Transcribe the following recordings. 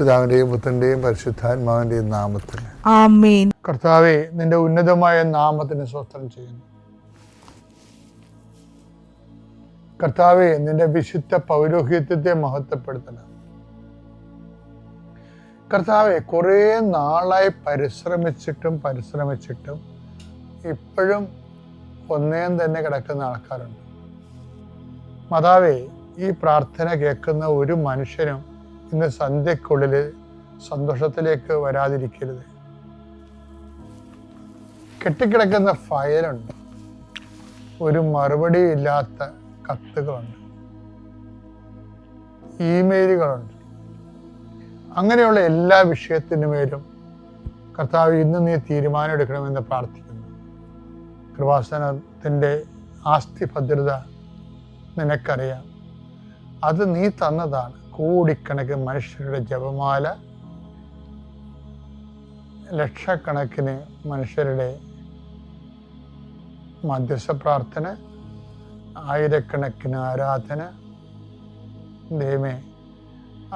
പിതാവിന്റെയും പുത്രന്റെയും പരിശുദ്ധാത്മാവിന്റെയും നാമത്തിൽ. ആമേൻ. കർത്താവെ നിന്റെ ഉന്നതമായ നാമത്തിന് സ്വസ്ത്രം ചെയ്യുന്നു. കർത്താവെ നിന്റെ വിശുദ്ധ പൗരോഹിത്യത്തെ മഹത്വപ്പെടുത്തണം. കർത്താവെ കുറേ നാളായി പരിശ്രമിച്ചിട്ടും പരിശ്രമിച്ചിട്ടും ഇപ്പോഴും ഒന്നേം തന്നെ കിടക്കുന്ന ആൾക്കാരുണ്ട്. മാതാവേ ഈ പ്രാർത്ഥന കേൾക്കുന്ന ഒരു മനുഷ്യനും ഇന്ന് സന്ധ്യക്കുള്ളിൽ സന്തോഷത്തിലേക്ക് വരാതിരിക്കരുത്. കെട്ടിക്കിടക്കുന്ന ഫയലുണ്ട്. ഒരു മറുപടി ഇല്ലാത്ത കത്തുകളുണ്ട്. ഇമെയിലുകളുണ്ട്. അങ്ങനെയുള്ള എല്ലാ വിഷയത്തിനുമേലും കർത്താവ് ഇന്ന് നീ തീരുമാനം എടുക്കണമെന്ന് പ്രാർത്ഥിക്കുന്നു. കൃപാസനത്തിന്റെ ആസ്തി ഭദ്രത നിനക്കറിയാം. അത് നീ തന്നതാണ്. കോടിക്കണക്കിന് മനുഷ്യരുടെ ജപമാല ലക്ഷക്കണക്കിന് മനുഷ്യരുടെ മധ്യസ്ഥ പ്രാർത്ഥന ആയിരക്കണക്കിന് ആരാധന. ദൈവമേ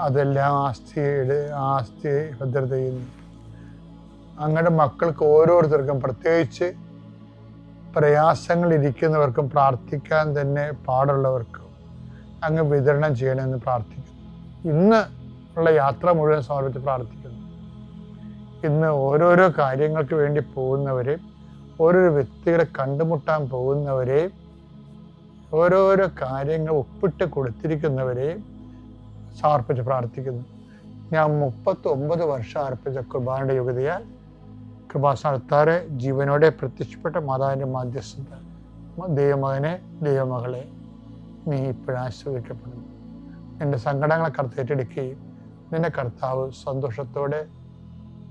അതെല്ലാം ആസ്തിയുടെ ആസ്തി ഭദ്രത ചെയ്യുന്നു അങ്ങയുടെ മക്കൾക്ക് ഓരോരുത്തർക്കും പ്രത്യേകിച്ച് പ്രയാസങ്ങൾ ഇരിക്കുന്നവർക്കും പ്രാർത്ഥിക്കാൻ തന്നെ പാടുള്ളവർക്കും അങ്ങ് വിതരണം ചെയ്യണമെന്ന് പ്രാർത്ഥിക്കുന്നു. ഇന്ന് ഉള്ള യാത്ര മുഴുവൻ സമർപ്പിച്ച് പ്രാർത്ഥിക്കുന്നു. ഇന്ന് ഓരോരോ കാര്യങ്ങൾക്ക് വേണ്ടി പോകുന്നവരെയും ഓരോരോ വ്യക്തികളെ കണ്ടുമുട്ടാൻ പോകുന്നവരെയും ഓരോരോ കാര്യങ്ങൾ ഒപ്പിട്ട് കൊടുത്തിരിക്കുന്നവരെയും സമർപ്പിച്ച് പ്രാർത്ഥിക്കുന്നു. ഞാൻ മുപ്പത്തി ഒമ്പത് വർഷം അർപ്പിച്ച കുർബാനയുടെ യോഗ്യതയാൽ കൃപാസ്ഥാനത്താറ് ജീവനോടെ പ്രത്യക്ഷപ്പെട്ട മാതാവിന്റെ മാധ്യസ്ഥത ദൈവമകനെ ദൈവമകളെ നീ ഇപ്പോഴാശ്രയിക്കപ്പെടുന്നു എന്റെ സങ്കടങ്ങളെ കർത്ത് ഏറ്റെടുക്കുകയും നിന്റെ കർത്താവ് സന്തോഷത്തോടെ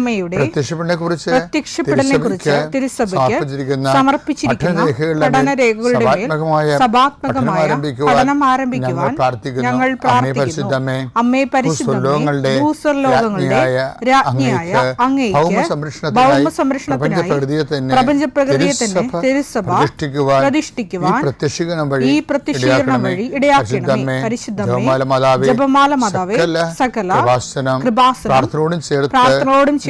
അമ്മയുടെ പ്രത്യക്ഷപ്പെടലിനെ കുറിച്ച് പ്രത്യക്ഷപ്പെടലിനെ കുറിച്ച് തിരുസഭയ്ക്ക് സമർപ്പിച്ചിരിക്കുന്ന പഠനരേഖകളുടെ മേൽ പഠനരേഖകളുടെ സഭാത്മകമായ സഭാത്മകമായ പഠനം ആരംഭിക്കുവാൻ ഞങ്ങൾ പ്രാർത്ഥിക്കുന്നു. അമ്മേ ഭൂസ്വർലോകങ്ങളുടെ രാജ്ഞിയായ അങ്ങേക്ക് തന്നെ തിരുസഭ പ്രതിഷ്ഠിക്കുവാൻ ഈ പ്രത്യക്ഷീകരണം വഴി ഇടയാക്കണമേ. പരിശുദ്ധമേ ജപമാല മാതാവേ സകല കൃപാസനം പ്രാർത്ഥനയോടും ചേർത്ത്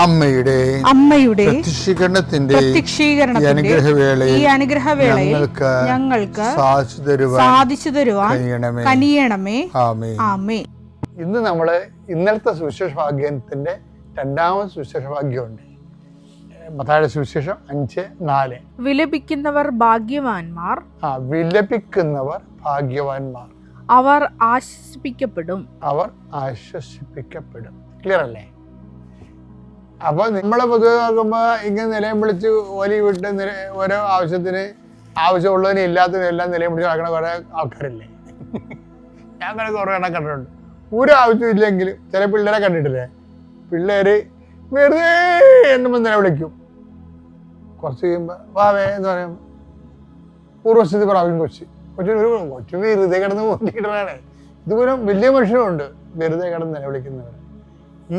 അമ്മയുടെ അമ്മയുടെ പ്രത്യക്ഷീകരണത്തിന്റെ അനുഗ്രഹവേളയിൽ ഈ അനുഗ്രഹവേളയിൽ ഞങ്ങൾക്ക് ഞങ്ങൾക്ക് സാധിച്ചു തരുവാൻ സാധിച്ചു തരുവാൻ കനിയണമേ. ആമേ ആമേ ഇന്ന് നമ്മൾ ഇന്നലത്തെ സുവിശേഷ ഭാഗ്യത്തിന്റെ രണ്ടാമത് സുവിശേഷ ഭാഗ്യമുണ്ട് മത്തായുടെ സുവിശേഷം അഞ്ച് നാല്. വിലപിക്കുന്നവർ ഭാഗ്യവാന്മാർ. ആ വിലപിക്കുന്നവർ ഭാഗ്യവാന്മാർ. അവർ ആശ്വസിപ്പിക്കപ്പെടും. അവർ ആശ്വസിപ്പിക്കപ്പെടും. ക്ലിയർ അല്ലേ? അപ്പോൾ നമ്മളെ പൊതുവെ നോക്കുമ്പോ ഇങ്ങനെ നിലയം വിളിച്ച് ഓലി വിട്ട് ഓരോ ആവശ്യത്തിന് ആവശ്യമുള്ളതിന് ഇല്ലാത്തതിനും എല്ലാം നിലയം പിടിച്ച് നടക്കുന്ന കുറെ ആൾക്കാരില്ലേ? ഞാൻ അങ്ങനെ കുറേ എണ്ണം കണ്ടിട്ടുണ്ട്. ഒരു ആവശ്യമില്ലെങ്കിലും ചില പിള്ളേരെ കണ്ടിട്ടില്ലേ? പിള്ളേര് വെറുതെ എന്നുമ്പോൾ നിലവിളിക്കും കുറച്ച് കഴിയുമ്പോൾ വാവേ എന്ന് പറയുമ്പോൾ പൂർവസ്ഥിതി പ്രാപിക്കും കൊച്ചി. കൊച്ചു ഒരു കൊച്ചു വെറുതെ കിടന്ന് മോട്ടിക്കിടണേ ഇതുപോലും വലിയ മനുഷ്യരുണ്ട് വെറുതെ കിടന്ന് നിലവിളിക്കുന്നവർ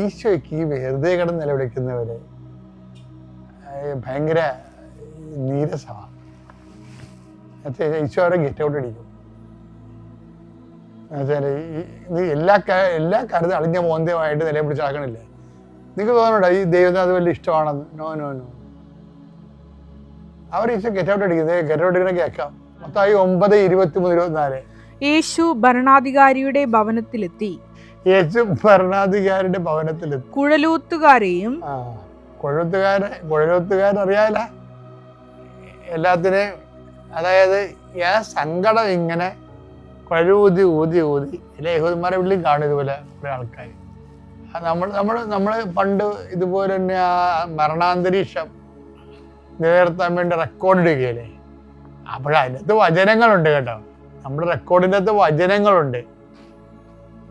ഈശോയ്ക്ക് ഈ വെറുതെ കിടന്ന് നിലവിളിക്കുന്നവരെ ഭയങ്കര നീരസമാണ് ഈശോ അവരെ ഗെറ്റ് ഔട്ട് അടിക്കും. എന്നുവെച്ചാൽ ഇത് എല്ലാ എല്ലാ കാര്യത്തിലും അളിഞ്ഞ മോന്തയുമായിട്ട് നിലയെ പിടിച്ച് നിങ്ങൾക്ക് തോന്നണ്ട ഈ ദൈവത്തിന് അത് വലിയ ഇഷ്ടമാണെന്ന്? നോ നോ നോ അവർ ഈശോ ഗെറ്റ് ഔട്ട് അടിക്കുന്നത് ഗെറ്റ് ഔട്ട് അടിക്കണ കേൾക്കാം. മൊത്തമായി ഒമ്പത് ഇരുപത്തി മൂന്ന് ഇരുപത്തിനാല്. യേശു ഭരണാധികാരിയുടെ ഭവനത്തിലെത്തി. യേശു ഭരണാധികാരിയുടെ ഭവനത്തിലെത്തി. കുഴലൂത്തുകാരെയും ആ കുഴത്തുകാരെ കുഴലൂത്തുകാരൻ അറിയാല എല്ലാത്തിനെയും അതായത് ആ സങ്കടം ഇങ്ങനെ കുഴലൂതി ഊതി ഊതി എല്ലാ യഹൂദന്മാരെ വീട്ടിലും കാണും ഇതുപോലെ കുറെ ആൾക്കാർ നമ്മൾ നമ്മൾ നമ്മൾ പണ്ട് ഇതുപോലെ തന്നെ ആ മരണാന്തരീക്ഷം നിലനിർത്താൻ വേണ്ടി റെക്കോർഡ് ഇടുകയല്ലേ? അപ്പോഴതിനകത്ത് വചനങ്ങളുണ്ട് കേട്ടോ. നമ്മുടെ റെക്കോർഡിന്റെ അകത്ത് വചനങ്ങളുണ്ട്.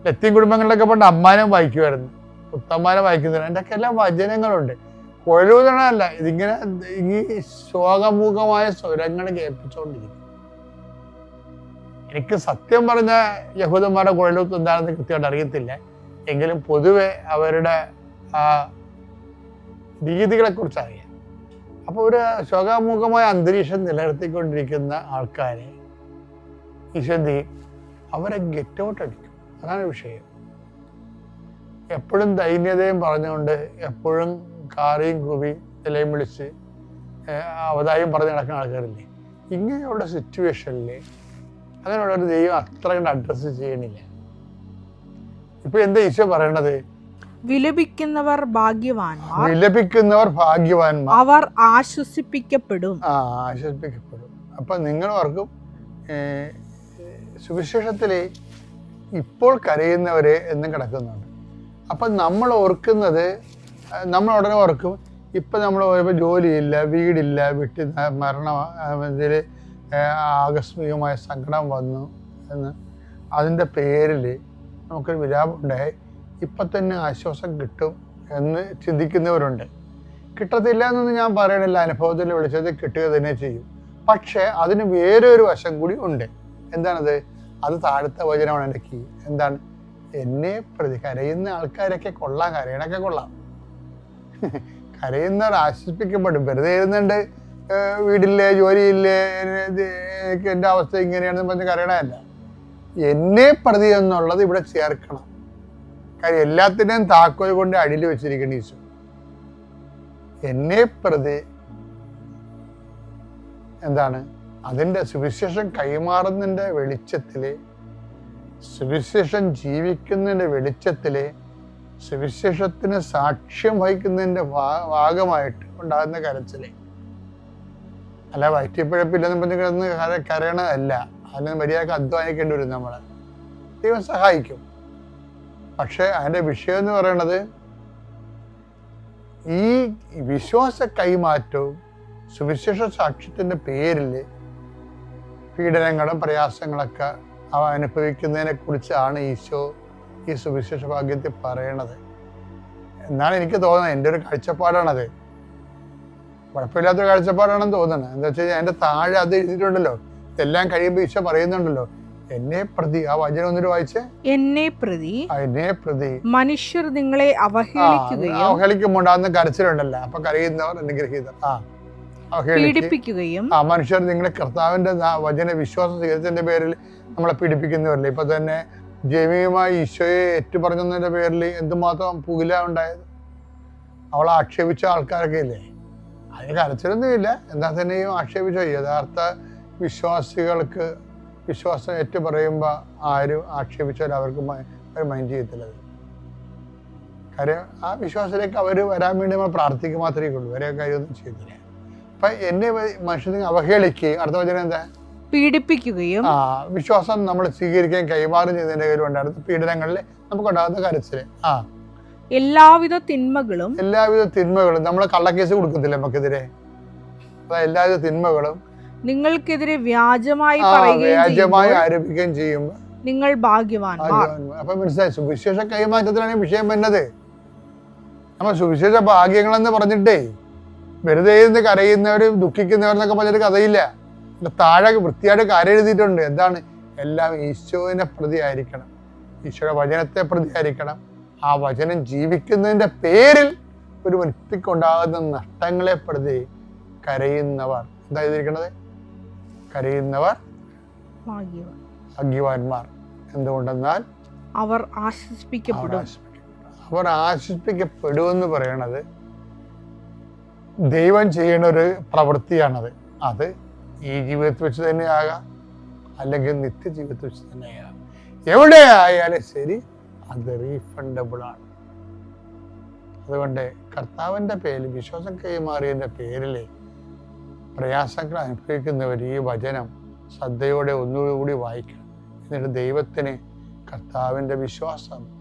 ലത്തീൻ കുടുംബങ്ങളിലൊക്കെ പണ്ട് അമ്മാനും വായിക്കുമായിരുന്നു പുത്തമ്മാനം വായിക്കുന്നില്ല. എന്റെ ഒക്കെ എല്ലാം വചനങ്ങളുണ്ട്. കൊഴലൂതണല്ല ഇതിങ്ങനെ ഈ ശോകമുഖമായ സ്വരങ്ങൾ കേൾപ്പിച്ചുകൊണ്ടിരിക്കും എനിക്ക് സത്യം പറഞ്ഞ യഹൂദന്മാരുടെ കുഴലൂത്ത് എന്താണെന്ന് കൃത്യമായിട്ട് അറിയത്തില്ല. എങ്കിലും പൊതുവെ അവരുടെ ആ രീതികളെ കുറിച്ച് അറിയാം അപ്പോൾ ഒരു ശോകാമുഖമായ അന്തരീക്ഷം നിലനിർത്തിക്കൊണ്ടിരിക്കുന്ന ആൾക്കാരെ ഈശ്വന്തി അവരെ ഗെറ്റ് ഔട്ട് അടിക്കും. അതാണ് വിഷയം. എപ്പോഴും ദൈന്യതയും പറഞ്ഞുകൊണ്ട് എപ്പോഴും കാറിയും കുവി നിലയും വിളിച്ച് അവതായും പറഞ്ഞ് നടക്കുന്ന ആൾക്കാരില്ലേ? ഇങ്ങനെയുള്ള സിറ്റുവേഷനിൽ അങ്ങനെയുള്ള ഒരു ദൈവം അത്ര കണ്ട് അഡ്രസ്സ് ചെയ്യണില്ല. ഇപ്പൊ എന്താ ഈശോ പറയണത്? വിലപിക്കുന്നവർ ഭാഗ്യവാന്മാർ. വിലപിക്കുന്നവർ ഭാഗ്യവാന്മാർ. അവർ ആശ്വസിപ്പിക്കപ്പെടും. ആ ആശ്വസിപ്പിക്കപ്പെടും. അപ്പൊ നിങ്ങൾ ഓർക്കും ഏർ, സുവിശേഷത്തിൽ ഇപ്പോൾ കരയുന്നവരെ എന്നും കിടക്കുന്നുണ്ട്. അപ്പം നമ്മൾ ഓർക്കുന്നത് നമ്മൾ ഉടനെ ഓർക്കും ഇപ്പം നമ്മൾ ഇപ്പോൾ ജോലിയില്ല വീടില്ല വീട്ടിൽ ന- മരണം ഇതിൽ ആകസ്മികമായ സങ്കടം വന്നു എന്ന് അതിന്റെ പേരിൽ നമുക്കൊരു വിലാപം ഉണ്ടായി. ഇപ്പം തന്നെ ആശ്വാസം കിട്ടും എന്ന് ചിന്തിക്കുന്നവരുണ്ട്. കിട്ടത്തില്ല എന്നൊന്നും ഞാൻ പറയണില്ല. അനുഭവത്തിൽ വിളിച്ചത് കിട്ടുക തന്നെ ചെയ്യും. പക്ഷേ അതിന് വേറൊരു വശം കൂടി ഉണ്ട്. എന്താണത്? അത് താഴത്തെ വചനമാണ് എന്റെ കീ എന്താണ്? എന്നെ പ്രതി കരയുന്ന ആൾക്കാരൊക്കെ കൊള്ളാം കരയണൊക്കെ കൊള്ളാം. കരയുന്നവർ ആശ്വസിപ്പിക്കപ്പെടും. വെറുതെ ഏർ വീടില്ലേ ജോലിയില്ലേ എനിക്ക് എന്റെ അവസ്ഥ ഇങ്ങനെയാണെന്ന് പറഞ്ഞ് കരയണമല്ല എന്നെ പ്രതി എന്നുള്ളത് ഇവിടെ ചേർക്കണം. കാര്യം എല്ലാത്തിനെയും താക്കോൽ കൊണ്ട് അടിയിൽ വെച്ചിരിക്കണം ഈശോ. എന്നെ പ്രതി എന്താണ്? അതിന്റെ സുവിശേഷം കൈമാറുന്നതിന്റെ വെളിച്ചത്തിൽ സുവിശേഷം ജീവിക്കുന്നതിന്റെ വെളിച്ചത്തിൽ സുവിശേഷത്തിന് സാക്ഷ്യം വഹിക്കുന്നതിന്റെ ഭാഗമായിട്ട് ഉണ്ടാകുന്ന കരച്ചിൽ അല്ല വയറ്റിപ്പഴപ്പില്ലെന്ന് പറഞ്ഞ് കര കരയണതല്ല. അതിന് മര്യാദയ്ക്ക് അധ്വാനിക്കേണ്ടി വരും നമ്മൾ ദൈവം സഹായിക്കും. പക്ഷേ അതിന്റെ വിഷയം എന്ന് പറയണത് ഈ വിശ്വാസ കൈമാറ്റവും സുവിശേഷ സാക്ഷ്യത്തിന്റെ പേരിൽ പീഡനങ്ങളും പ്രയാസങ്ങളൊക്കെ അവ അനുഭവിക്കുന്നതിനെ കുറിച്ചാണ് ഈശോ ഈ സുവിശേഷ ഭാഗ്യത്തിൽ പറയണത്. എന്നാണ് എനിക്ക് തോന്നുന്നത് എന്റെ ഒരു കാഴ്ചപ്പാടാണത്. കുഴപ്പമില്ലാത്തൊരു കാഴ്ചപ്പാടാണെന്ന് തോന്നുന്നത് എന്താ വെച്ച് കഴിഞ്ഞാൽ എന്റെ താഴെ അത് എഴുതിയിട്ടുണ്ടല്ലോ. ഇതെല്ലാം കഴിയുമ്പോൾ ഈശോ പറയുന്നുണ്ടല്ലോ എന്നെ പ്രതി. ആ വചനം ഒന്നിട്ട് വായിച്ചേ. എന്നെ പ്രതി. എന്നെ പ്രതി. മനുഷ്യർ നിങ്ങളെ അവഹേളിക്കുകയും അവഹേളിക്കുമ്പോണ്ടാകുന്ന കരച്ചിലുണ്ടല്ലോ. അപ്പൊ കരയുന്നവർ അനുഗ്രഹീതർ. ആ പീഡിപ്പിക്കുകയും ആ മനുഷ്യർ നിങ്ങളെ കർത്താവിന്റെ വചന വിശ്വാസ സ്വീകരിച്ചതിന്റെ പേരിൽ നമ്മളെ പീഡിപ്പിക്കുന്നവരില്ല? ഇപ്പൊ തന്നെ ജമീയമായി ഈശോയെ ഏറ്റുപറഞ്ഞതിന്റെ പേരിൽ എന്തുമാത്രം പുകില ഉണ്ടായത്? അവളെ ആക്ഷേപിച്ച ആൾക്കാരൊക്കെ ഇല്ലേ? അതിന് കരച്ചിലൊന്നുമില്ല എന്നാൽ തന്നെയും ആക്ഷേപിച്ച യഥാർത്ഥ വിശ്വാസികൾക്ക് വിശ്വാസം ഏറ്റു പറയുമ്പോൾ ആരും ആക്ഷേപിച്ചാൽ അവർക്ക് മൈൻഡ് ചെയ്യത്തില്ല. കാര്യം ആ വിശ്വാസത്തിലേക്ക് അവർ വരാൻ വേണ്ടി നമ്മൾ പ്രാർത്ഥിക്കുക മാത്രമേ ഉള്ളൂ. വരെ കാര്യമൊന്നും ചെയ്തില്ല അപ്പൊ എന്നെ മനുഷ്യനെ അവഹേളിക്കുകയും അടുത്ത വചനം എന്താ? പീഡിപ്പിക്കുകയും ആ വിശ്വാസം നമ്മൾ സ്വീകരിക്കുകയും കൈമാറും ചെയ്തതിന്റെ ഉണ്ടായിരുന്നു പീഡനങ്ങളിൽ നമുക്കുണ്ടാകുന്ന കരച്ചിൽ ആ. എല്ലാവിധ തിന്മകളും എല്ലാവിധ തിന്മകളും നമ്മൾ കള്ളക്കേസ് കൊടുക്കത്തില്ല നമുക്കെതിരെ? എല്ലാവിധ തിന്മകളും. നിങ്ങൾക്കെതിരെ വ്യാജമായി വ്യാജമായി ആരോപിക്കുകയും ചെയ്യുമ്പോൾ നിങ്ങൾ ഭാഗ്യവാന്മാർ അപ്പൊ മനസ്സിലായി. സുവിശേഷ കൈമാറ്റത്തിലാണ് വിഷയം വരുന്നത്. നമ്മൾ സുവിശേഷ ഭാഗ്യങ്ങളെന്ന് പറഞ്ഞിട്ടേ വെറുതെ ഇരുന്ന് കരയുന്നവർ ദുഃഖിക്കുന്നവരെന്നൊക്കെ പറഞ്ഞൊരു കഥയില്ല. താഴെ വൃത്തിയായിട്ട് കാര്യം എഴുതിയിട്ടുണ്ട്. എന്താണ്? എല്ലാം ഈശോനെ പ്രതി ആയിരിക്കണം ഈശോയുടെ വചനത്തെ പ്രതി ആയിരിക്കണം ആ വചനം ജീവിക്കുന്നതിന്റെ പേരിൽ ഒരു വ്യക്തിക്കുണ്ടാകുന്ന നഷ്ടങ്ങളെ പ്രതി കരയുന്നവർ. എന്താ എഴുതിയിരിക്കണത്? കരയുന്നവർ ഭാഗ്യവാന്മാർ. എന്തുകൊണ്ടെന്നാൽ അവർ ആശ്വസിപ്പിക്കപ്പെടും. അവർ ആശ്വസിപ്പിക്കപ്പെടുമെന്ന് പറയണത് ദൈവം ചെയ്യുന്ന ഒരു പ്രവൃത്തിയാണത്. അത് ഈ ജീവിതത്തിൽ വെച്ച് തന്നെ ആകാം അല്ലെങ്കിൽ നിത്യജീവിതത്തിൽ വെച്ച് തന്നെ ആകാം. എവിടെ ആയാലും ശരി അത് റീഫണ്ടബിൾ ആണ്. അതുകൊണ്ട് കർത്താവിന്റെ പേരിൽ വിശ്വാസം കൈമാറിയതിന്റെ പേരിൽ പ്രയാസങ്ങൾ അനുഭവിക്കുന്നവർ ഈ വചനം ശ്രദ്ധയോടെ ഒന്നുകൂടി വായിക്കണം. എന്നിട്ട് ദൈവത്തിന് കർത്താവിന്റെ വിശ്വാസം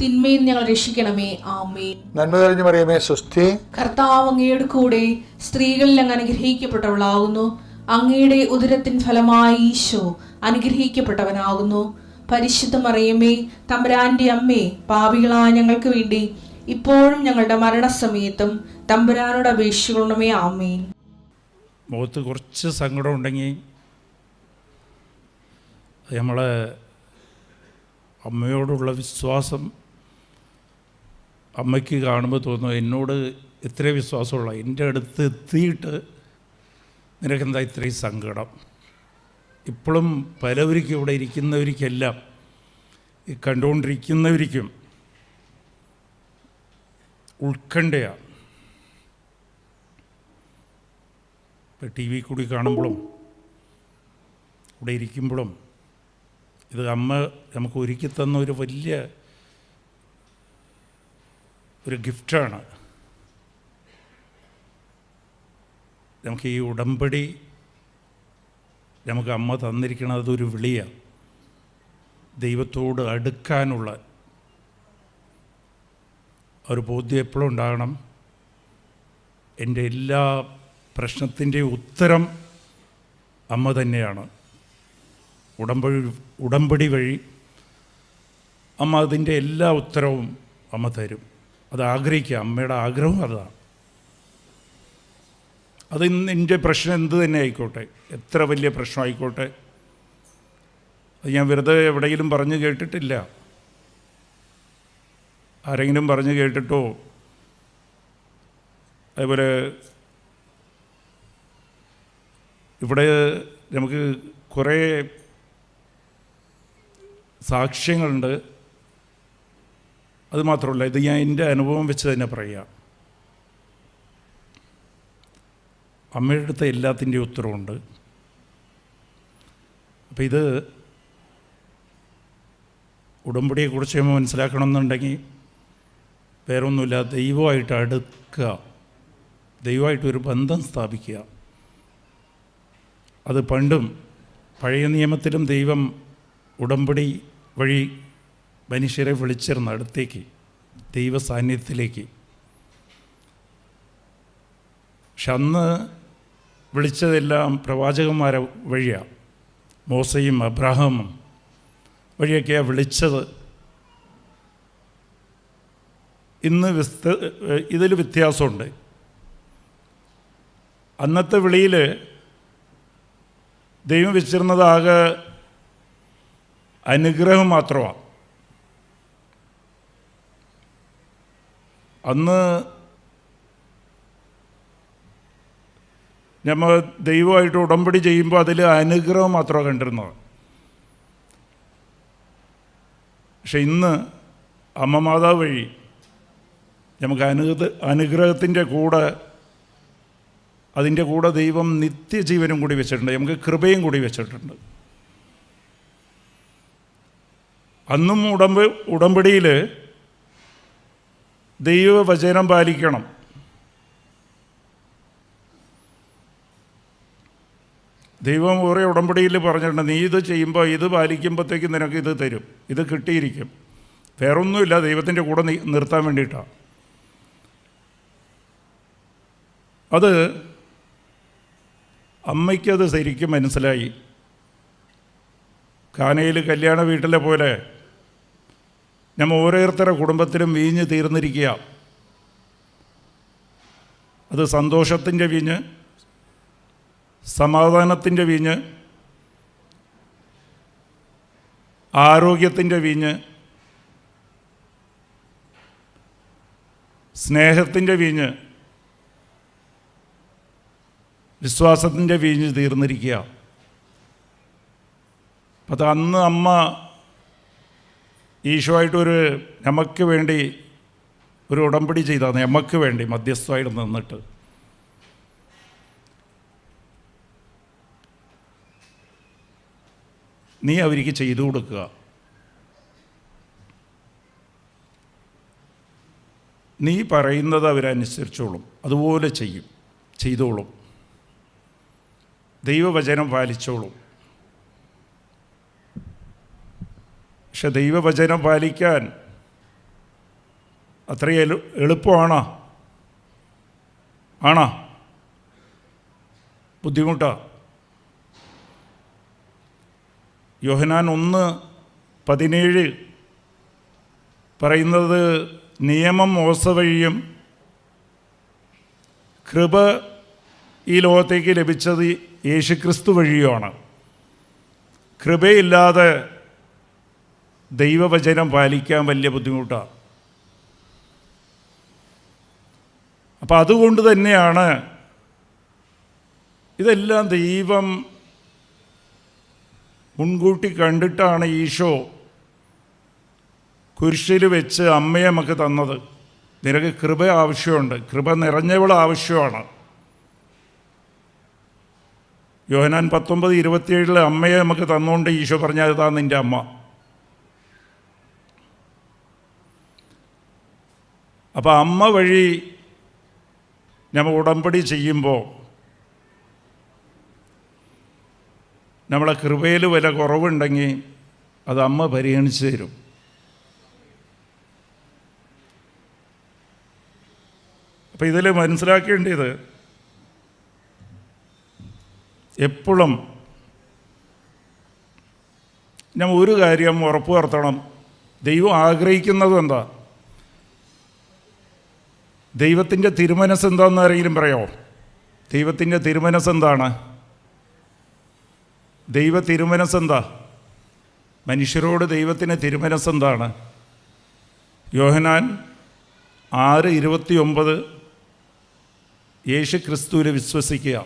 തിന്മയിൽ ഞങ്ങൾ രക്ഷിക്കണമേ. ആമേ നന്മ തെളിഞ്ഞു പറയുമേ സ്വസ്തി. കർത്താവ് അങ്ങയുടെ കൂടെ സ്ത്രീകളിൽ അങ്ങ് അനുഗ്രഹിക്കപ്പെട്ടവളാകുന്നു. അങ്ങയുടെ ഉദരത്തിൻ ഫലമായി ഈശോ അനുഗ്രഹിക്കപ്പെട്ടവനാകുന്നു. പരിശുദ്ധ മറിയമ്മേ തമ്പുരാന്റെ അമ്മേ പാപികളായ ഞങ്ങൾക്ക് വേണ്ടി ഇപ്പോഴും ഞങ്ങളുടെ മരണസമയത്തും തമ്പുരാനോട് അപേക്ഷിക്കണമേ. ആമേൻ. മുഖത്ത് കുറച്ച് സങ്കടം ഉണ്ടെങ്കിൽ നമ്മളെ അമ്മയോടുള്ള വിശ്വാസം അമ്മയ്ക്ക് കാണുമ്പോൾ തോന്നുന്നു എന്നോട് എത്ര വിശ്വാസമുള്ള. എന്റെ അടുത്ത് എത്തിയിട്ട് നിനക്കെന്താ ഇത്രയും സങ്കടം? ഇപ്പോഴും പലവർക്കും ഇവിടെ ഇരിക്കുന്നവർക്കെല്ലാം ഈ കണ്ടുകൊണ്ടിരിക്കുന്നവർക്കും ഉത്കണ്ഠയാണ് ഇപ്പോൾ ടി വി കൂടി കാണുമ്പോഴും ഇവിടെ ഇരിക്കുമ്പോഴും ഇത് അമ്മ നമുക്ക് ഒരുക്കി തന്ന ഒരു വലിയ ഒരു ഗിഫ്റ്റാണ്. നമുക്ക് ഈ ഉടമ്പടി നമുക്ക് അമ്മ തന്നിരിക്കുന്നത് അതൊരു വിളിയാണ് ദൈവത്തോട് അടുക്കാനുള്ള ഒരു ബോധ്യം എപ്പോഴും ഉണ്ടാകണം. എന്റെ എല്ലാ പ്രശ്നത്തിന്റെ ഉത്തരം അമ്മ തന്നെയാണ്. ഉടമ്പടി ഉടമ്പടി വഴി അമ്മ അതിന്റെ എല്ലാ ഉത്തരവും അമ്മ തരും. അത് ആഗ്രഹിക്കുക അമ്മയുടെ ആഗ്രഹം അതാണ്. അത് എന്റെ പ്രശ്നം എന്ത് തന്നെ ആയിക്കോട്ടെ. എത്ര വലിയ പ്രശ്നമായിക്കോട്ടെ അത് ഞാൻ വെറുതെ എവിടെയെങ്കിലും പറഞ്ഞു കേട്ടിട്ടില്ല. ആരെങ്കിലും പറഞ്ഞു കേട്ടിട്ടോ? അതുപോലെ ഇവിടെ നമുക്ക് കുറേ സാക്ഷ്യങ്ങളുണ്ട്. അത് മാത്രമല്ല ഇത് ഞാൻ എന്റെ അനുഭവം വെച്ച് തന്നെ പറയാം. അമ്മയുടെ അടുത്ത് എല്ലാത്തിന്റെയും ഉത്തരവുണ്ട്. അപ്പം ഇത് ഉടമ്പടിയെക്കുറിച്ച് നമ്മൾ മനസ്സിലാക്കണമെന്നുണ്ടെങ്കിൽ വേറൊന്നുമില്ല ദൈവമായിട്ട് അടുക്കുക ദൈവമായിട്ട് ഒരു ബന്ധം സ്ഥാപിക്കുക. അത് പണ്ടും പഴയ നിയമത്തിലും ദൈവം ഉടമ്പടി വഴി മനുഷ്യരെ വിളിച്ചിരുന്ന അടുത്തേക്ക് ദൈവ സാന്നിധ്യത്തിലേക്ക് പക്ഷെ അന്ന് വിളിച്ചതെല്ലാം പ്രവാചകന്മാരെ വഴിയാണ് മോസയും അബ്രാഹമും വഴിയൊക്കെയാണ് വിളിച്ചത്. ഇന്ന് വിസ്ത ഇതിൽ വ്യത്യാസമുണ്ട്. അന്നത്തെ വിളിയിൽ ദൈവം വെച്ചിരുന്നതാകെ അനുഗ്രഹം മാത്രമാണ് അന്ന് നമ്മൾ ദൈവമായിട്ട് ഉടമ്പടി ചെയ്യുമ്പോൾ അതിൽ അനുഗ്രഹം മാത്രമാണ് കണ്ടിരുന്നത്. പക്ഷെ ഇന്ന് അമ്മ മാതാവ് വഴി നമുക്ക് അനു അനുഗ്രഹത്തിന്റെ കൂടെ അതിന്റെ കൂടെ ദൈവം നിത്യജീവനും കൂടി വെച്ചിട്ടുണ്ട്. നമുക്ക് കൃപയും കൂടി വെച്ചിട്ടുണ്ട്. അന്നും ഉടമ്പ് ഉടമ്പടിയിൽ ദൈവവചനം പാലിക്കണം. ദൈവം ഓരോ ഉടമ്പടിയിൽ പറഞ്ഞിട്ടുണ്ട് നീ ഇത് ചെയ്യുമ്പോൾ ഇത് പാലിക്കുമ്പോഴത്തേക്ക് നിനക്ക് ഇത് തരും. ഇത് കിട്ടിയിരിക്കും. വേറൊന്നുമില്ല ദൈവത്തിന്റെ കൂടെ നിർത്താൻ വേണ്ടിയിട്ടാണ് അത് അമ്മയ്ക്കത് ശരിക്കും മനസ്സിലായി. കാനയിൽ കല്യാണ വീട്ടിലെ പോലെ നമ്മൾ ഓരോരുത്തരുടെ കുടുംബത്തിലും വീഞ്ഞ് തീർന്നിരിക്കുക. അത് സന്തോഷത്തിന്റെ വീഞ്ഞ് സമാധാനത്തിന്റെ വീഞ്ഞ് ആരോഗ്യത്തിന്റെ വീഞ്ഞ് സ്നേഹത്തിന്റെ വീഞ്ഞ് വിശ്വാസത്തിന്റെ വീഞ്ഞ് തീർന്നിരിക്കുക. അപ്പം അത് അന്ന് അമ്മ ഈശോയായിട്ടൊരു നമുക്ക് വേണ്ടി ഒരു ഉടമ്പടി ചെയ്താണ് നമുക്ക് വേണ്ടി മധ്യസ്ഥമായിട്ട് നിന്നിട്ട്. നീ അവർക്ക് ചെയ്തു കൊടുക്കുക. നീ പറയുന്നത് അവരനുസരിച്ചോളും. അതുപോലെ ചെയ്യും. ചെയ്തോളും. ദൈവവചനം പാലിച്ചോളും. പക്ഷെ ദൈവവചനം പാലിക്കാൻ അത്ര എളു എളുപ്പമാണോ? ആണോ? ബുദ്ധിമുട്ടാ. യോഹനാൻ ഒന്ന് പതിനേഴ് പറയുന്നത് നിയമം മോശ വഴിയും കൃപ ഈ ലോകത്തേക്ക് ലഭിച്ചത് യേശുക്രിസ്തു വഴിയുമാണ്. കൃപയില്ലാതെ ദൈവവചനം പാലിക്കാൻ വലിയ ബുദ്ധിമുട്ടാണ് അപ്പം അതുകൊണ്ട് തന്നെയാണ് ഇതെല്ലാം ദൈവം മുൻകൂട്ടി കണ്ടിട്ടാണ് ഈശോ കുരിശിൽ വെച്ച് അമ്മയെ നമുക്ക് തന്നത്. നിനക്ക് കൃപ ആവശ്യമുണ്ട്. കൃപ നിറഞ്ഞവൾ ആവശ്യമാണ്. യോഹനാൻ പത്തൊമ്പത് ഇരുപത്തിയേഴിൽ അമ്മയെ നമുക്ക് തന്നുകൊണ്ട് ഈശോ പറഞ്ഞാൽ ഇതാ നിന്റെ അമ്മ. അപ്പോൾ അമ്മ വഴി നമ്മൾ ഉടമ്പടി ചെയ്യുമ്പോൾ നമ്മളെ കൃപയിൽ വില കുറവുണ്ടെങ്കിൽ അത് അമ്മ പരിഗണിച്ച് തരും. അപ്പം ഇതിൽ മനസ്സിലാക്കേണ്ടത് എപ്പോഴും ഞാൻ ഒരു കാര്യം ഉറപ്പ് വരുത്തണം. ദൈവം ആഗ്രഹിക്കുന്നത് എന്താ? ദൈവത്തിന്റെ തിരുമനസ് എന്താണെന്ന് ആരെങ്കിലും പറയോ? ദൈവത്തിന്റെ തിരുമനസ് എന്താണ്? ദൈവ തിരുമനസ് എന്താ? മനുഷ്യരോട് ദൈവത്തിന് തിരുമനസ് എന്താണ്? യോഹനാൻ ആറ് ഇരുപത്തി ഒമ്പത് യേശു ക്രിസ്തുവിൽ വിശ്വസിക്കുക.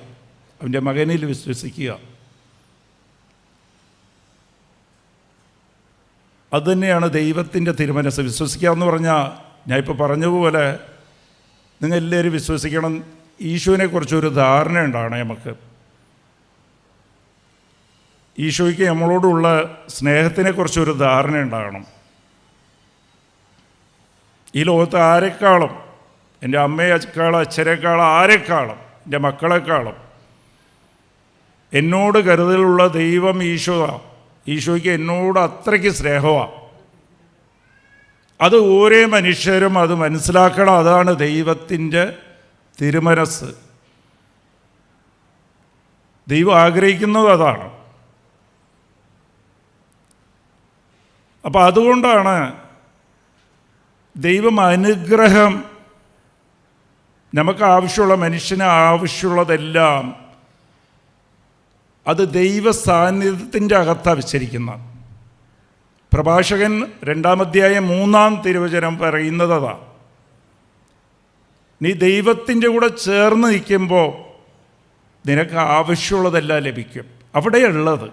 അവന്റെ മകനിൽ വിശ്വസിക്കുക. അതുതന്നെയാണ് ദൈവത്തിന്റെ തിരുമനസ്. വിശ്വസിക്കുക എന്ന് പറഞ്ഞാൽ ഞാൻ ഇപ്പോൾ പറഞ്ഞതുപോലെ നിങ്ങൾ എല്ലാവരും വിശ്വസിക്കണം ഈശോനെക്കുറിച്ചൊരു ധാരണ ഉണ്ടാണ് നമുക്ക്. ഈശോയ്ക്ക് നമ്മളോടുള്ള സ്നേഹത്തിനെക്കുറിച്ചൊരു ധാരണ ഉണ്ടാകണം ഈ ലോകത്ത് ആരെക്കാളും എന്റെ അമ്മയെക്കാളും അച്ഛനേക്കാളും ആരെക്കാളും എന്റെ മക്കളെക്കാളും എന്നോട് കരുതലുള്ള ദൈവം ഈശോ ഈശോയ്ക്ക് എന്നോട് അത്രയ്ക്ക് സ്നേഹമാണ് അത് ഓരോ മനുഷ്യരും അത് മനസ്സിലാക്കണം. അതാണ് ദൈവത്തിന്റെ തിരുമനസ്. ദൈവം ആഗ്രഹിക്കുന്നത് അതാണ്. അപ്പോൾ അതുകൊണ്ടാണ് ദൈവം അനുഗ്രഹം നമുക്ക് ആവശ്യമുള്ള മനുഷ്യന് ആവശ്യമുള്ളതെല്ലാം അത് ദൈവ സാന്നിധ്യത്തിന്റെ അകത്താണ് വെച്ചിരിക്കുന്നത്. പ്രഭാഷകൻ രണ്ടാമധ്യായ മൂന്നാം തിരുവചനം പറയുന്നത് നീ ദൈവത്തിന്റെ കൂടെ ചേർന്ന് നിൽക്കുമ്പോൾ നിനക്ക് ആവശ്യമുള്ളതെല്ലാം ലഭിക്കും. അവിടെയുള്ളത്.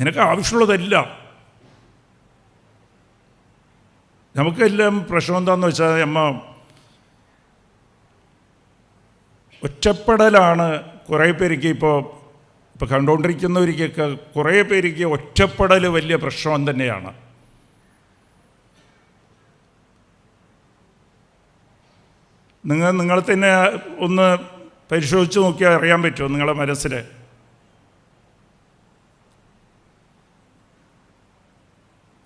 നിനക്ക് ആവശ്യമുള്ളതെല്ലാം. നമുക്കെല്ലാം പ്രശ്നം എന്താണെന്ന് വെച്ചാൽ അമ്മ ഒറ്റപ്പെടലാണ് കുറേ പേർക്ക് ഇപ്പോൾ ഇപ്പോൾ കണ്ടുകൊണ്ടിരിക്കുന്നവർക്കൊക്കെ കുറേ പേർക്ക് ഒറ്റപ്പെടൽ വലിയ പ്രശ്നം തന്നെയാണ്. നിങ്ങൾ നിങ്ങൾ തന്നെ ഒന്ന് പരിശോധിച്ച് നോക്കിയാൽ അറിയാൻ പറ്റുമോ നിങ്ങളുടെ മനസ്സിൽ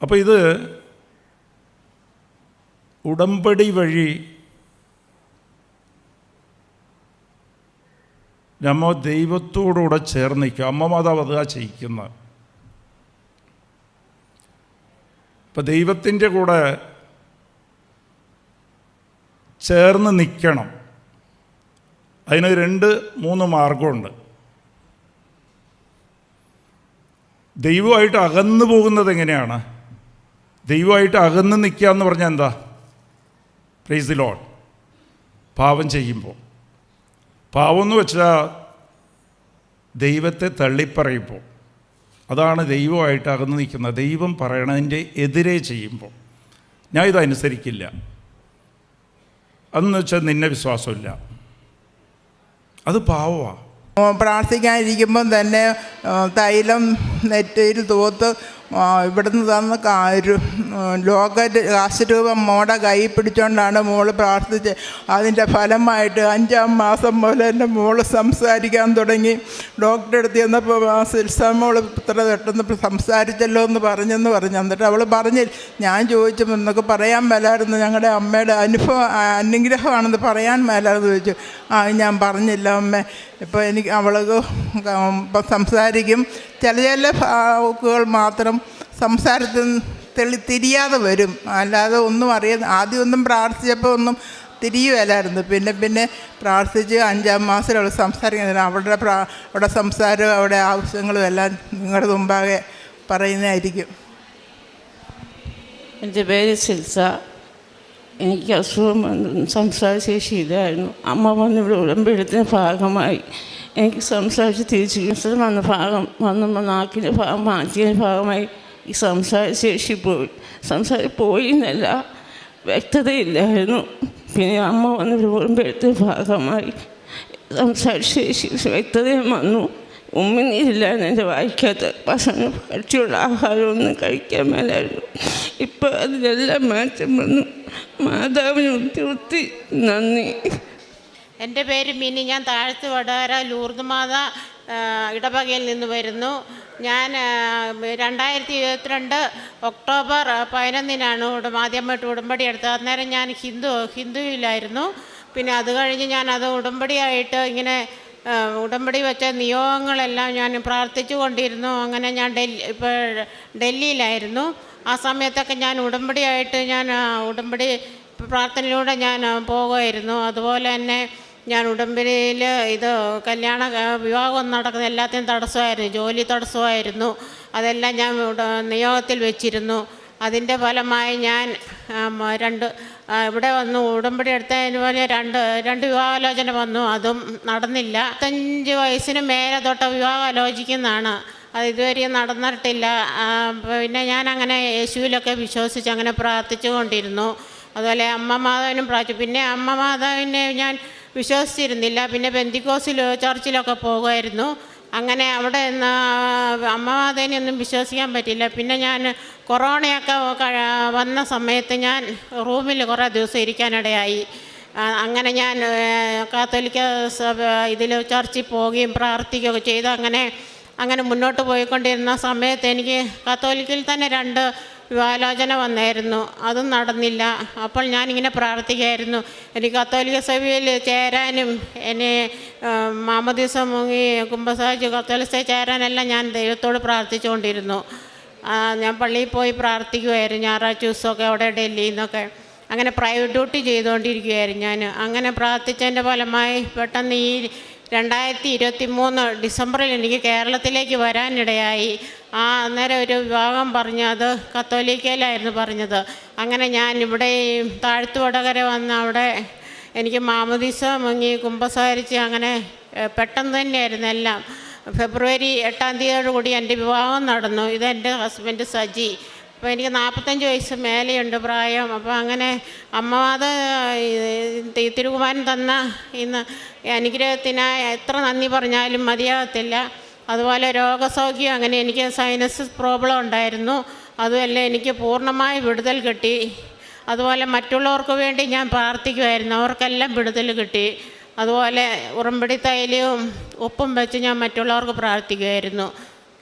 അപ്പോൾ ഇത് ഉടമ്പടി വഴി നമ്മ ദൈവത്തോടുകൂടെ ചേർന്ന് നിൽക്കുക. അമ്മ മാതാവ് അതാ ചെയ്യിക്കുന്നത് ഇപ്പം ദൈവത്തിന്റെ കൂടെ ചേർന്ന് നിൽക്കണം. അതിന് രണ്ട് മൂന്ന് മാർഗമുണ്ട് ദൈവമായിട്ട് അകന്നു പോകുന്നത് എങ്ങനെയാണ്? ദൈവമായിട്ട് അകന്ന് നിൽക്കുക എന്ന് പറഞ്ഞാൽ എന്താ? പ്രൈസ് ലോഡ് പാപം ചെയ്യുമ്പോൾ. പാവം എന്ന് വെച്ചാൽ ദൈവത്തെ തള്ളിപ്പറയുമ്പോൾ അതാണ് ദൈവമായിട്ട് അകന്ന് നിൽക്കുന്നത്. ദൈവം പറയണതിന്റെ എതിരെ ചെയ്യുമ്പോൾ. ഞാൻ ഇതനുസരിക്കില്ല അതെന്ന് വെച്ചാൽ നിന്നെ വിശ്വാസമില്ല. അത് പാവമാണ് പ്രാർത്ഥിക്കാനിരിക്കുമ്പം തന്നെ തൈലം നെറ്റയിൽ തൂത്ത് ഇവിടുന്ന് തന്ന കാര്യ ലോക കാശരൂപം മോട കൈ പിടിച്ചുകൊണ്ടാണ് മോൾ പ്രാർത്ഥിച്ച്. അതിന്റെ ഫലമായിട്ട് അഞ്ചാം മാസം മുതൽ എന്റെ മോൾ സംസാരിക്കാൻ തുടങ്ങി. ഡോക്ടറെ അടുത്ത് ചെന്നപ്പോൾ സിൽസ മോൾ ഇത്ര പെട്ടെന്ന് സംസാരിച്ചല്ലോ എന്ന് പറഞ്ഞെന്ന് പറഞ്ഞു. എന്നിട്ട് അവൾ പറഞ്ഞു ഞാൻ ചോദിച്ചു എന്നൊക്കെ പറയാൻ മേലായിരുന്നു. ഞങ്ങളുടെ അമ്മയുടെ അനുഭവം അനുഗ്രഹമാണെന്ന് പറയാൻ മേലായിരുന്നു. ചോദിച്ചു. ആ ഞാൻ പറഞ്ഞില്ല അമ്മ. ഇപ്പോൾ എനിക്ക് അവൾക്ക് സംസാരിക്കും. ചില ചില വാക്കുകൾ മാത്രം സംസാരത്തിൽ തെളി തിരിയാതെ വരും. അല്ലാതെ ഒന്നും അറിയാതെ ആദ്യം ഒന്നും പ്രാർത്ഥിച്ചപ്പോൾ ഒന്നും തിരിയുമല്ലായിരുന്നു പിന്നെ പിന്നെ പ്രാർത്ഥിച്ച് അഞ്ചാം മാസം അവൾ സംസാരിക്കുന്നത് അവളുടെ പ്രാ അവിടെ സംസാരവും അവിടെ ആവശ്യങ്ങളും എല്ലാം നിങ്ങളുടെ മുമ്പാകെ പറയുന്നതായിരിക്കും. എന്റെ പേര് സിൽസ എനിക്ക് അസുഖം സംസാരശേഷി ഇല്ലായിരുന്നു അമ്മ വന്ന് ഇവിടെ ഉടമ്പെടുത്തിന് ഭാഗമായി എനിക്ക് സംസാരിച്ച് തിരിച്ചു കിട്ടുന്നത് വന്ന ഭാഗം വന്നപ്പോൾ നാക്കിന്റെ ഭാഗം മാറ്റിയതിന്റെ ഭാഗമായി ഈ സംസാരശേഷി പോയി. സംസാരം പോയി എന്നല്ല വ്യക്തതയില്ലായിരുന്നു. പിന്നെ അമ്മ വന്ന് ഇവിടെ ഉടമ്പെടുത്തിന് ഭാഗമായി സംസാരശേഷി വ്യക്തതയും വന്നു. ഉമ്മനീരില്ലായിരുന്നു എന്റെ വായിക്കാത്ത ഭക്ഷണം കഴിച്ചുള്ള ആഹാരമൊന്നും കഴിക്കാൻ മേലായിരുന്നു. ഇപ്പോൾ അതിലെല്ലാം മാറ്റം വന്നു. മാതാവിന് നന്ദി. എന്റെ പേര് മിനി. ഞാൻ താഴത്ത് വടകര ലൂർദ് മാത ഇടവകയിൽ നിന്ന് വരുന്നു. ഞാൻ രണ്ടായിരത്തി ഇരുപത്തിരണ്ട് ഒക്ടോബർ പതിനൊന്നിനാണ് ആദ്യമായിട്ട് ഉടമ്പടി എടുത്തത്. അന്നേരം ഞാൻ ഹിന്ദു ഹിന്ദുവിലായിരുന്നു. പിന്നെ അത് കഴിഞ്ഞ് ഞാൻ അത് ഉടമ്പടിയായിട്ട് ഇങ്ങനെ ഉടമ്പടി വെച്ച നിയോഗങ്ങളെല്ലാം ഞാൻ പ്രാർത്ഥിച്ചു കൊണ്ടിരുന്നു. അങ്ങനെ ഞാൻ ഡൽഹി ഇപ്പോൾ ഡൽഹിയിലായിരുന്നു. ആ സമയത്തൊക്കെ ഞാൻ ഉടമ്പടിയായിട്ട് ഞാൻ ഉടമ്പടി പ്രാർത്ഥനയിലൂടെ ഞാൻ പോകുമായിരുന്നു. അതുപോലെ തന്നെ ഞാൻ ഉടമ്പടിയിൽ ഇത് കല്യാണ വിവാഹം നടക്കുന്ന എല്ലാത്തിനും തടസ്സമായിരുന്നു. ജോലി തടസ്സമായിരുന്നു. അതെല്ലാം ഞാൻ നിയോഗത്തിൽ വെച്ചിരുന്നു. അതിന്റെ ഫലമായി ഞാൻ രണ്ട് ഇവിടെ വന്നു. ഉടമ്പടി എടുത്തതിന് പോലെ രണ്ട് രണ്ട് വിവാഹാലോചന വന്നു. അതും നടന്നില്ല. അഞ്ച് വയസ്സിന് മേലെ തൊട്ട് വിവാഹം ആലോചിക്കുന്നതാണ് അത് ഇതുവരെയും നടന്നിട്ടില്ല. പിന്നെ ഞാൻ അങ്ങനെ യേശുവിലൊക്കെ വിശ്വസിച്ച് അങ്ങനെ പ്രാർത്ഥിച്ചു കൊണ്ടിരുന്നു അതുപോലെ അമ്മ മാതാവിനും പ്രാർത്ഥിച്ചു പിന്നെ അമ്മ മാതാവിനെ ഞാൻ വിശ്വസിച്ചിരുന്നില്ല. പിന്നെ ബന്ദിക്കോസിൽ ചർച്ചിലൊക്കെ പോകുമായിരുന്നു. അങ്ങനെ അവിടെ നിന്ന് അമ്മ മാതാവിനെ ഒന്നും വിശ്വസിക്കാൻ പറ്റില്ല. പിന്നെ ഞാൻ കൊറോണയൊക്കെ വന്ന സമയത്ത് ഞാൻ റൂമിൽ കുറേ ദിവസം ഇരിക്കാനിടയായി. അങ്ങനെ ഞാൻ കാത്തോലിക്ക സഭ ഇതിൽ ചർച്ചിൽ പോവുകയും പ്രാർത്ഥിക്കുകയൊക്കെ ചെയ്ത്. അങ്ങനെ അങ്ങനെ മുന്നോട്ട് പോയിക്കൊണ്ടിരുന്ന സമയത്ത് എനിക്ക് കത്തോലിക്കിൽ തന്നെ രണ്ട് വിവാഹാലോചന വന്നായിരുന്നു. അതും നടന്നില്ല. അപ്പോൾ ഞാനിങ്ങനെ പ്രാർത്ഥിക്കായിരുന്നു എനിക്ക് കത്തോലിക്ക സഭയിൽ ചേരാനും എന്നെ മാമദിവസം മുങ്ങി കുംഭസാഹിച്ച് കത്തോലിക്ക ചേരാനെല്ലാം ഞാൻ ദൈവത്തോട് പ്രാർത്ഥിച്ചുകൊണ്ടിരുന്നു. ഞാൻ പള്ളിയിൽ പോയി പ്രാർത്ഥിക്കുമായിരുന്നു ഞായറാഴ്ച ദിവസമൊക്കെ അവിടെ ഡൽഹിയിൽ നിന്നൊക്കെ അങ്ങനെ പ്രൈവറ്റ് ഡ്യൂട്ടി ചെയ്തുകൊണ്ടിരിക്കുകയായിരുന്നു ഞാൻ. അങ്ങനെ പ്രാർത്ഥിച്ചതിന്റെ ഫലമായി പെട്ടെന്ന് ഈ രണ്ടായിരത്തി ഇരുപത്തി മൂന്ന് ഡിസംബറിൽ എനിക്ക് കേരളത്തിലേക്ക് വരാനിടയായി. ആ അന്നേരം ഒരു വിവാഹം പറഞ്ഞു. അത് കത്തോലിക്കയിലായിരുന്നു പറഞ്ഞത്. അങ്ങനെ ഞാൻ ഇവിടെ താഴ്ത്തുവടകര വന്ന് അവിടെ എനിക്ക് മാമദീസ മുങ്ങി കുമ്പസാരിച്ച് അങ്ങനെ പെട്ടെന്ന് തന്നെയായിരുന്നു എല്ലാം. ഫെബ്രുവരി എട്ടാം തീയതിയോട് കൂടി എന്റെ വിവാഹം നടന്നു. ഇതെന്റെ ഹസ്ബൻഡ് സജി. അപ്പോൾ എനിക്ക് നാൽപ്പത്തഞ്ച് വയസ്സ് മേലെയുണ്ട് പ്രായം. അപ്പോൾ അങ്ങനെ അമ്മവാദ തിരുകുമാരൻ തന്ന ഇന്ന് അനുഗ്രഹത്തിനായി എത്ര നന്ദി പറഞ്ഞാലും മതിയാകത്തില്ല. അതുപോലെ രോഗസൗഖ്യം അങ്ങനെ എനിക്ക് സൈനസ് പ്രോബ്ലം ഉണ്ടായിരുന്നു. അതുമല്ല എനിക്ക് പൂർണമായി വിടുതൽ കിട്ടി. അതുപോലെ മറ്റുള്ളവർക്ക് വേണ്ടി ഞാൻ പ്രാർത്ഥിക്കുമായിരുന്നു. അവർക്കെല്ലാം വിടുതൽ കിട്ടി. അതുപോലെ ഉറമ്പടി തൈലവും ഉപ്പും വെച്ച് ഞാൻ മറ്റുള്ളവർക്ക് പ്രാർത്ഥിക്കുമായിരുന്നു.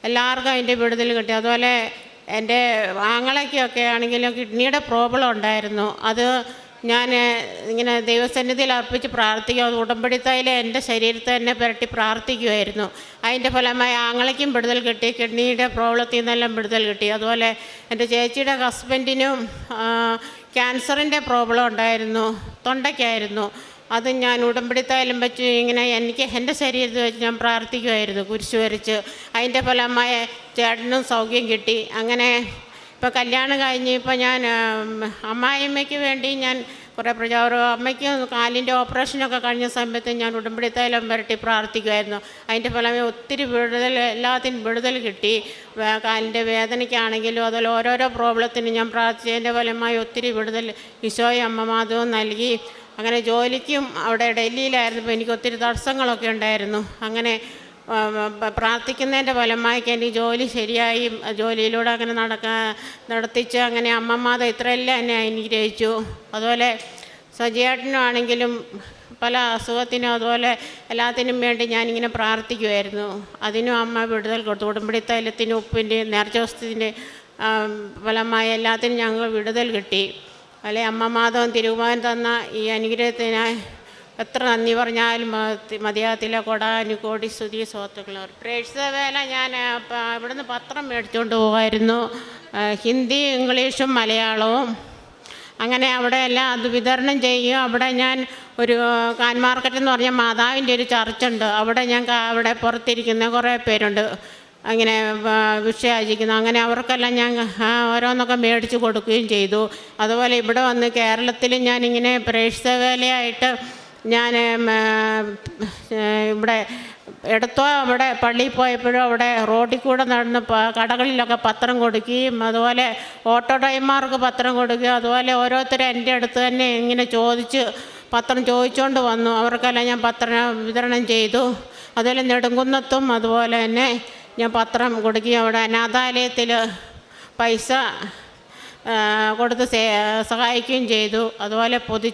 എല്ലാവർക്കും അതിന്റെ വിടുതൽ കിട്ടി. അതുപോലെ എന്റെ ആങ്ങളയ്ക്കൊക്കെ ആണെങ്കിലും കിഡ്നിയുടെ പ്രോബ്ലം ഉണ്ടായിരുന്നു. അത് ഞാൻ ഇങ്ങനെ ദൈവസന്നിധിയിൽ അർപ്പിച്ച് പ്രാർത്ഥിക്കും. അത് ഉടമ്പടി എന്റെ ശരീരത്തെ തന്നെ പുരട്ടി പ്രാർത്ഥിക്കുമായിരുന്നു അതിന്റെ ഫലമായി ആങ്ങളയ്ക്കും വിടുതൽ കിട്ടി. കിഡ്നിയുടെ പ്രോബ്ലത്തിൽ നിന്നെല്ലാം വിടുതൽ കിട്ടി. അതുപോലെ എന്റെ ചേച്ചിയുടെ ഹസ്ബൻഡിനും ക്യാൻസറിന്റെ പ്രോബ്ലം ഉണ്ടായിരുന്നു. തൊണ്ടയ്ക്കായിരുന്നു. അത് ഞാൻ ഉടമ്പടിത്തായാലും വെച്ച് ഇങ്ങനെ എനിക്ക് എന്റെ ശരീരത്തിൽ വെച്ച് ഞാൻ പ്രാർത്ഥിക്കുമായിരുന്നു കുരിശ് വരച്ച്. അതിന്റെ ഫലമായ ചേട്ടനും സൗഖ്യം കിട്ടി. അങ്ങനെ ഇപ്പോൾ കല്യാണം കഴിഞ്ഞ് ഇപ്പോൾ ഞാൻ അമ്മായിമ്മയ്ക്ക് വേണ്ടി ഞാൻ കുറേ പ്രചാരം അമ്മയ്ക്ക് കാലിന്റെ ഓപ്പറേഷനൊക്കെ കഴിഞ്ഞ സമയത്ത് ഞാൻ ഉടമ്പടി തൈലം പുരട്ടി പ്രാർത്ഥിക്കുമായിരുന്നു അതിന്റെ ഫലമായി ഒത്തിരി വിടുതൽ എല്ലാത്തിനും വിടുതൽ കിട്ടി. കാലിന്റെ വേദനയ്ക്കാണെങ്കിലും അതുപോലെ ഓരോരോ പ്രോബ്ലത്തിന് ഞാൻ പ്രാർത്ഥിച്ചതിന്റെ ഫലമായി ഒത്തിരി വിടുതൽ ഈശോയെ അമ്മ മാധവം നൽകി. അങ്ങനെ ജോലിക്കും അവിടെ ഡൽഹിയിലായിരുന്നപ്പോൾ എനിക്ക് ഒത്തിരി തടസ്സങ്ങളൊക്കെ ഉണ്ടായിരുന്നു. അങ്ങനെ പ്രാർത്ഥിക്കുന്നതിന്റെ ഫലമായി എനിക്ക് ജോലി ശരിയായി ജോലിയിലൂടെ അങ്ങനെ നടക്കാൻ നടത്തിച്ച് അങ്ങനെ അമ്മമാത ഇത്രയെല്ലാം എന്നെ അനുഗ്രഹിച്ചു. അതുപോലെ സജിയേട്ടനും ആണെങ്കിലും പല അസുഖത്തിനും അതുപോലെ എല്ലാത്തിനും വേണ്ടി ഞാനിങ്ങനെ പ്രാർത്ഥിക്കുമായിരുന്നു അതിനും അമ്മ വിടുതൽ കൊടുത്തു. ഉടമ്പടി തൈലത്തിനും ഉപ്പിന്റെയും നേർച്ചവസ്തുത്തിന്റെ ഫലമായി എല്ലാത്തിനും ഞങ്ങൾ വിടുതൽ കിട്ടി. അല്ലെ അമ്മ തിരുവാൻ തന്ന ഈ അനുഗ്രഹത്തിനായി എത്ര നന്ദി പറഞ്ഞാലും മതി- മതിയാകത്തില്ല. കൊടാനുകോടി സ്തുതി സ്വത്തുക്കൾ പ്രേക്ഷിത വേല ഞാൻ ഇവിടുന്ന് പത്രം മേടിച്ചുകൊണ്ട് പോകുമായിരുന്നു ഹിന്ദി ഇംഗ്ലീഷും മലയാളവും. അങ്ങനെ അവിടെ എല്ലാം അത് വിതരണം ചെയ്യും അവിടെ ഞാൻ ഒരു കാൻ മാർക്കറ്റ് എന്ന് പറഞ്ഞാൽ മാതാവിന്റെ ഒരു ചർച്ചുണ്ട്. അവിടെ ഞാൻ അവിടെ പുറത്തിരിക്കുന്ന കുറേ പേരുണ്ട്. അങ്ങനെ വിഷയാചിക്കുന്നു. അങ്ങനെ അവർക്കെല്ലാം ഞാൻ ഓരോന്നൊക്കെ മേടിച്ച് കൊടുക്കുകയും ചെയ്തു. അതുപോലെ ഇവിടെ വന്ന് കേരളത്തിൽ ഞാനിങ്ങനെ പ്രേക്ഷിത വേലയായിട്ട് ഞാൻ ഇവിടെ എടുത്തോ അവിടെ പള്ളിയിൽ പോയപ്പോഴും അവിടെ റോഡിൽ കൂടെ നടന്ന് കടകളിലൊക്കെ പത്രം കൊടുക്കുകയും അതുപോലെ ഓട്ടോ ഡ്രൈവർമാർക്ക് പത്രം കൊടുക്കുകയും അതുപോലെ ഓരോരുത്തരും എന്റെ അടുത്ത് തന്നെ ഇങ്ങനെ ചോദിച്ച് പത്രം ചോദിച്ചുകൊണ്ട് വന്നു. അവർക്കെല്ലാം ഞാൻ പത്രം വിതരണം ചെയ്തു. അതുപോലെ നെടുങ്കുന്നത്തും അതുപോലെ തന്നെ ഞാൻ പത്രം കൊടുക്കുകയും അവിടെ അനാഥാലയത്തിൽ പൈസ കൊടുത്ത് സഹായിക്കുകയും ചെയ്തു. അതുപോലെ പൊതി